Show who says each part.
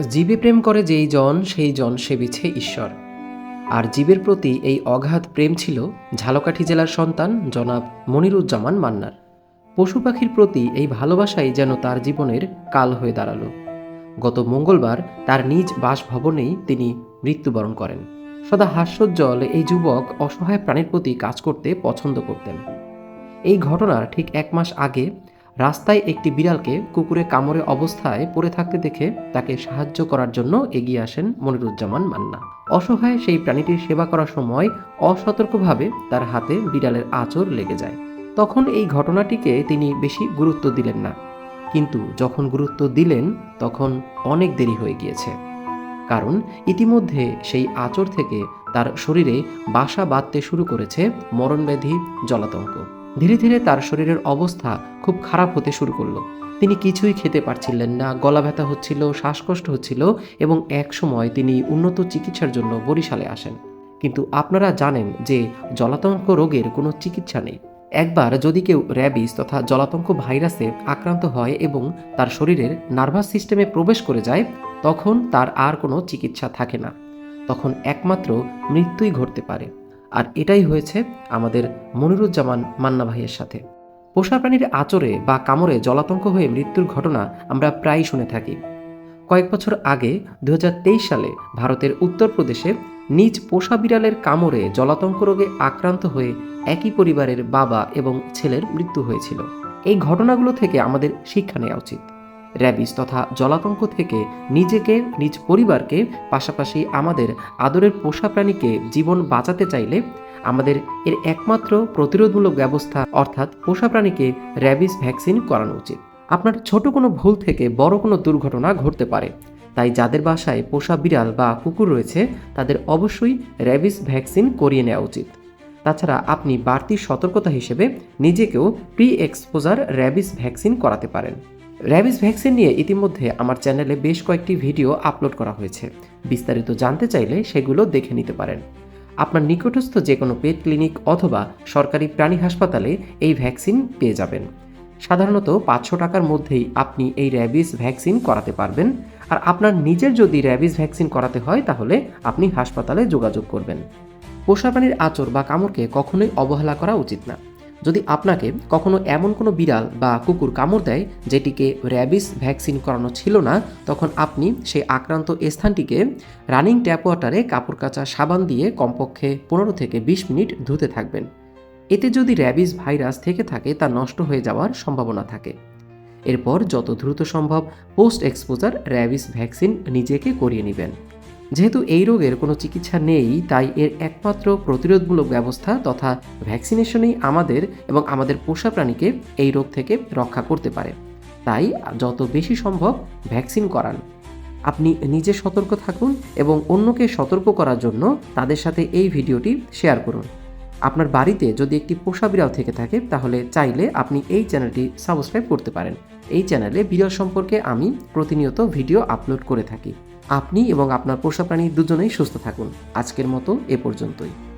Speaker 1: জীবে প্রেম করে যেই জন, সেই জন সেবিছে ঈশ্বর। আর জীবের প্রতি এই অগাধ প্রেম ছিল ঝালকাঠি জেলার সন্তান জনাব মনিরুজ্জামান মান্নার। পশু পাখির প্রতি এই ভালোবাসাই যেন তার জীবনের কাল হয়ে দাঁড়াল। গত মঙ্গলবার তার নিজ বাসভবনেই তিনি মৃত্যুবরণ করেন। সদা হাস্যোজ্জ্বল এই যুবক অসহায় প্রাণীর প্রতি কাজ করতে পছন্দ করতেন। এই ঘটনার ঠিক এক মাস আগে রাস্তায় একটি বিড়ালকে কুকুরে কামড়ে অবস্থায় পড়ে থাকতে দেখে তাকে সাহায্য করার জন্য এগিয়ে আসেন মনিরুজ্জামান মান্না। অসহায় সেই প্রাণীটির সেবা করার সময় অসতর্কভাবে তার হাতে বিড়ালের আঁচড় লেগে যায়। তখন এই ঘটনাটিকে তিনি বেশি গুরুত্ব দিলেন না। কিন্তু যখন গুরুত্ব দিলেন, তখন অনেক দেরি হয়ে গিয়েছে। কারণ ইতিমধ্যে সেই আঁচড় থেকে তার শরীরে বাসা বাঁধতে শুরু করেছে মরণব্যাধি, জলাতঙ্ক। ধীরে ধীরে তার শরীরের অবস্থা খুব খারাপ হতে শুরু করল। তিনি কিছুই খেতে পারছিলেন না, গলা ব্যথা হচ্ছিল, শ্বাসকষ্ট হচ্ছিল এবং এক সময় তিনি উন্নত চিকিৎসার জন্য বরিশালে আসেন। কিন্তু আপনারা জানেন যে জলাতঙ্ক রোগের কোনো চিকিৎসা নেই। একবার যদি কেউ র্যাবিস তথা জলাতঙ্ক ভাইরাসে আক্রান্ত হয় এবং তার শরীরের নার্ভাস সিস্টেমে প্রবেশ করে যায়, তখন তার আর কোনো চিকিৎসা থাকে না। তখন একমাত্র মৃত্যুই ঘটতে পারে। আর এটাই হয়েছে আমাদের মনিরুজ্জামান মান্না ভাইয়ের সাথে। পোষা প্রাণীর আচরে বা কামড়ে জলাতঙ্ক হয়ে মৃত্যুর ঘটনা আমরা প্রায়ই শুনে থাকি। কয়েক বছর আগে দু হাজার তেইশ সালে ভারতের উত্তরপ্রদেশে নিজ পোষা বিড়ালের কামড়ে জলাতঙ্ক রোগে আক্রান্ত হয়ে একই পরিবারের বাবা এবং ছেলের মৃত্যু হয়েছিল। এই ঘটনাগুলো থেকে আমাদের শিক্ষা নেওয়া উচিত। র্যাবিস তথা জলাতঙ্ক থেকে নিজেকে, নিজ পরিবারকে, পাশাপাশি আমাদের আদরের পোষা প্রাণীকে জীবন বাঁচাতে চাইলে আমাদের এর একমাত্র প্রতিরোধমূলক ব্যবস্থা অর্থাৎ পোষা প্রাণীকে র্যাবিস ভ্যাকসিন করানো উচিত। আপনার ছোট কোনো ভুল থেকে বড় কোনো দুর্ঘটনা ঘটতে পারে, তাই যাদের বাসায় পোষা বিড়াল বা কুকুর রয়েছে, তাদের অবশ্যই র্যাবিস ভ্যাকসিন করিয়ে নেওয়া উচিত। তাছাড়া আপনি বাড়তি সতর্কতা হিসেবে নিজেকেও প্রি এক্সপোজার র্যাবিস ভ্যাকসিন করাতে পারেন। র্যাবিস ভ্যাকসিন নিয়ে ইতিমধ্যে আমার চ্যানেলে বেশ কয়েকটি ভিডিও আপলোড করা হয়েছে। বিস্তারিত জানতে চাইলে সেগুলো দেখে নিতে পারেন। আপনার নিকটস্থ যে কোনো পেট ক্লিনিক অথবা সরকারি প্রাণী হাসপাতালে এই ভ্যাকসিন পেয়ে যাবেন। সাধারণত পাঁচশো টাকার মধ্যেই আপনি এই র্যাবিস ভ্যাকসিন করাতে পারবেন। আর আপনার নিজের যদি র্যাবিস ভ্যাকসিন করাতে হয়, তাহলে আপনি হাসপাতালে যোগাযোগ করবেন। পোষা প্রাণীর আচর বা কামড়কে কখনোই অবহেলা করা উচিত না। যদি আপনাকে কখনো এমন কোনো বিড়াল বা কুকুর কামড় দেয় যেটিকে র্যাবিস ভ্যাকসিন করানো ছিল না, তখন আপনি সেই আক্রান্ত স্থানটিকে রানিং ট্যাপ ওয়াটারে কাপড় কাচা সাবান দিয়ে কমপক্ষে পনেরো থেকে বিশ মিনিট ধুতে থাকবেন। এতে যদি র্যাবিস ভাইরাস থেকে থাকে, তা নষ্ট হয়ে যাওয়ার সম্ভাবনা থাকে। এরপর যত দ্রুত সম্ভব পোস্ট এক্সপোজার র্যাবিস ভ্যাকসিন নিজেকে করিয়ে নেবেন। যেহেতু এই রোগের কোনো চিকিৎসা নেই, তাই এর একমাত্র প্রতিরোধমূলক ব্যবস্থা তথা ভ্যাকসিনেশনই আমাদের এবং আমাদের পোষা প্রাণীকে এই রোগ থেকে রক্ষা করতে পারে। তাই যত বেশি সম্ভব ভ্যাকসিন করান। আপনি নিজে সতর্ক থাকুন এবং অন্যকে সতর্ক করার জন্য তাদের সাথে এই ভিডিওটি শেয়ার করুন। আপনার বাড়িতে যদি একটি পোষা বিড়াল থেকে থাকে, তাহলে চাইলে আপনি এই চ্যানেলটি সাবস্ক্রাইব করতে পারেন। এই চ্যানেলে বিড়াল সম্পর্কে আমি প্রতিনিয়ত ভিডিও আপলোড করে থাকি। আপনি এবং আপনার পোষা প্রাণী দুজনেই সুস্থ থাকুন। আজকের মতো এ পর্যন্তই।